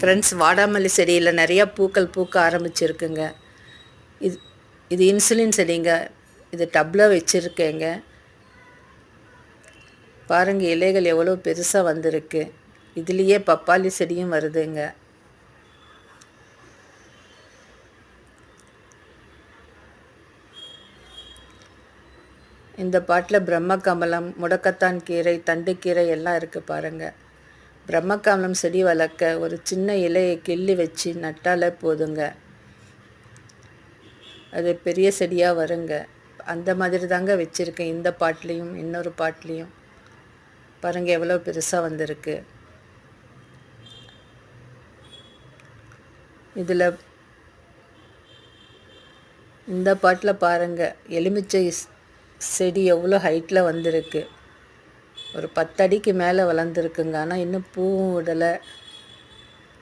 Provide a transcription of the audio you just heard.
Friends வாடாமல்லி செடியில் நிறையா பூக்கள் பூக்க ஆரம்பிச்சிருக்குங்க. இது இது இன்சுலின் செடிங்க. இது டப்பில் வச்சுருக்கேங்க. பாருங்கள் இலைகள் எவ்வளோ பெருசாக வந்திருக்கு. இதுலேயே பப்பாளி செடியும் வருதுங்க. இந்த பாட்டில் பிரம்மகமலம் முடக்கத்தான் கீரை தண்டுக்கீரை எல்லாம் இருக்குது பாருங்கள் பிரம்மகாமலம் செடி வளர்க்க ஒரு சின்ன இலையை கிள்ளி வச்சு நட்டாலே போதுங்க. அது பெரிய செடியாக வருங்க. அந்த மாதிரி தாங்க வச்சுருக்கேன். இந்த பாட்லேயும் இன்னொரு பாட்லேயும் பாருங்கள் எவ்வளோ பெருசாக வந்திருக்கு. இதில் இந்த பாட்டில் பாருங்கள் எலுமிச்சை செடி எவ்வளோ ஹைட்டில் வந்திருக்கு. ஒரு பத்தடிக்கு மேலே வளர்ந்துருக்குங்க. ஆனால் இன்னும் பூவும் விடலை.